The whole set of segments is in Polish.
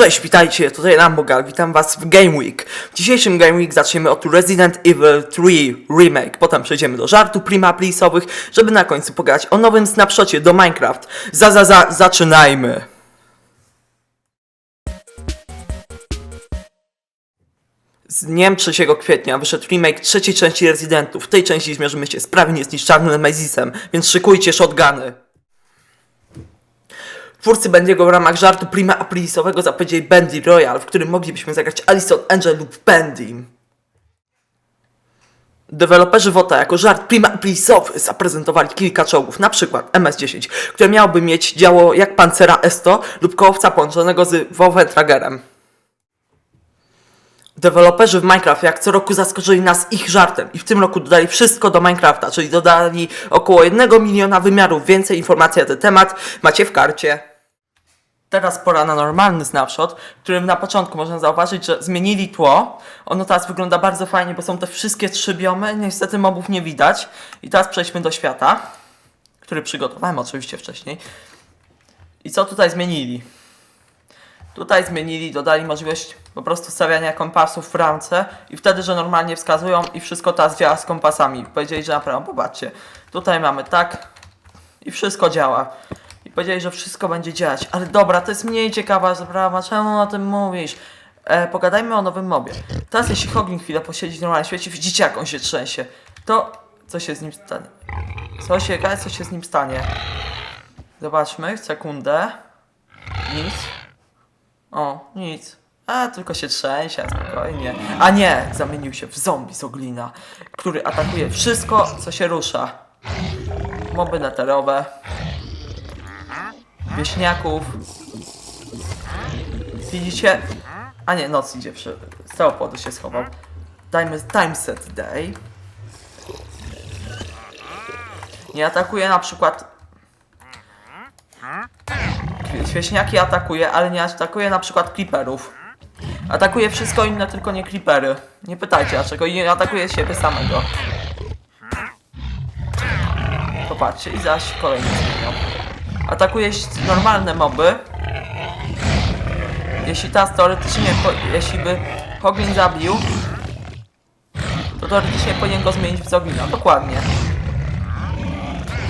Cześć, witajcie, tutaj Lambogal, witam was w Game Week. W dzisiejszym Game Week zaczniemy od Resident Evil 3 Remake, potem przejdziemy do żartu prima plisowych, żeby na końcu pogadać o nowym snapshocie do Minecraft. Za, za, za, zaczynajmy! Z dniem 3 kwietnia wyszedł remake trzeciej części Residentów. W tej części zmierzymy się z prawie niezniszczalnym Nemezisem, więc szykujcie shotguny. Twórcy Bendiego w ramach żartu Prima Aprilisowego zapowiedzieli Bendy Royal, w którym moglibyśmy zagrać Alison Angel lub Bendy. Deweloperzy WOTA jako żart Prima Aprilisowy zaprezentowali kilka czołgów, na przykład MS-10, które miałoby mieć działo jak Pancera S100 lub kołowca połączonego z WoW Tragerem. Deweloperzy w Minecraft jak co roku zaskoczyli nas ich żartem i w tym roku dodali wszystko do Minecrafta, czyli dodali około 1 miliona wymiarów. Więcej informacji na ten temat macie w karcie. Teraz pora na normalny snapshot, którym na początku można zauważyć, że zmienili tło. Ono teraz wygląda bardzo fajnie, bo są te wszystkie trzy biomy. Niestety mobów nie widać. I teraz przejdźmy do świata, który przygotowałem oczywiście wcześniej. I co tutaj zmienili? Tutaj zmienili, dodali możliwość po prostu stawiania kompasów w ramce i wtedy, że normalnie wskazują i wszystko teraz działa z kompasami. Powiedzieli, że naprawdę, popatrzcie, tutaj mamy tak i wszystko działa. I powiedzieli, że wszystko będzie działać. Ale dobra, to jest mniej ciekawa sprawa, czemu o tym mówisz? E, pogadajmy o nowym mobie. Teraz jeśli Hoglin chwilę posiedzi w normalnym świecie, widzicie jak on się trzęsie, to co się z nim stanie? Co się, co się z nim stanie? Zobaczmy, sekundę. Nic. O, nic. A, tylko się trzęsie, spokojnie. A nie, zamienił się w zombie z oglina, który atakuje wszystko, co się rusza. Moby neterowe. Wieśniaków. Widzicie? A nie, noc idzie. Z telepody się schował. Dajmy time set day. Nie atakuje na przykład Wieśniaki atakuje, ale nie atakuje na przykład creeperów. Atakuje wszystko inne, tylko nie creepery. Nie pytajcie dlaczego i atakuje siebie samego. Popatrzcie, i zaś kolejny zmienią. Atakuje normalne moby. Jeśli teraz teoretycznie, jeśli by Hoglin zabił, to teoretycznie powinien go zmienić w Zoglina. Dokładnie.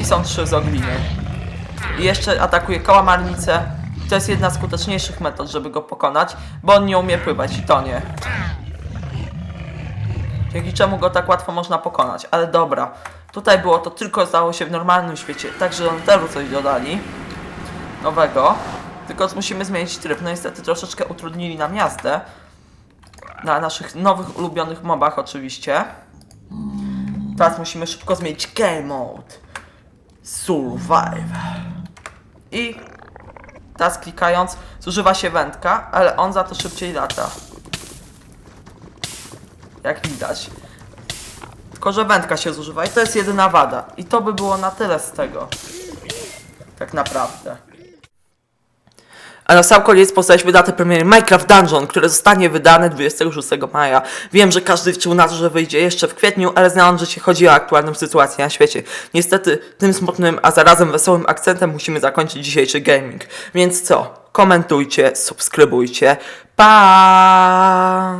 I są trzy Zogliny. I jeszcze atakuje kałamarnicę. To jest jedna z skuteczniejszych metod, żeby go pokonać, bo on nie umie pływać i to nie. Dzięki czemu go tak łatwo można pokonać. Ale dobra, tutaj było to tylko stało się w normalnym świecie, także do Netheru coś dodali nowego. Tylko musimy zmienić tryb. No niestety troszeczkę utrudnili nam jazdę. Na naszych nowych ulubionych mobach oczywiście. Teraz musimy szybko zmienić game mode. Survive. I teraz klikając zużywa się wędka, ale on za to szybciej lata. Jak widać. Tylko, że wędka się zużywa i to jest jedyna wada. I to by było na tyle z tego. Tak naprawdę. A na sam koniec poznaliśmy datę premiery Minecraft Dungeon, które zostanie wydane 26 maja. Wiem, że każdy liczył na to, że wyjdzie jeszcze w kwietniu, ale znałem, że się chodzi o aktualną sytuację na świecie. Niestety, tym smutnym, a zarazem wesołym akcentem musimy zakończyć dzisiejszy gaming. Więc co? Komentujcie, subskrybujcie. Pa!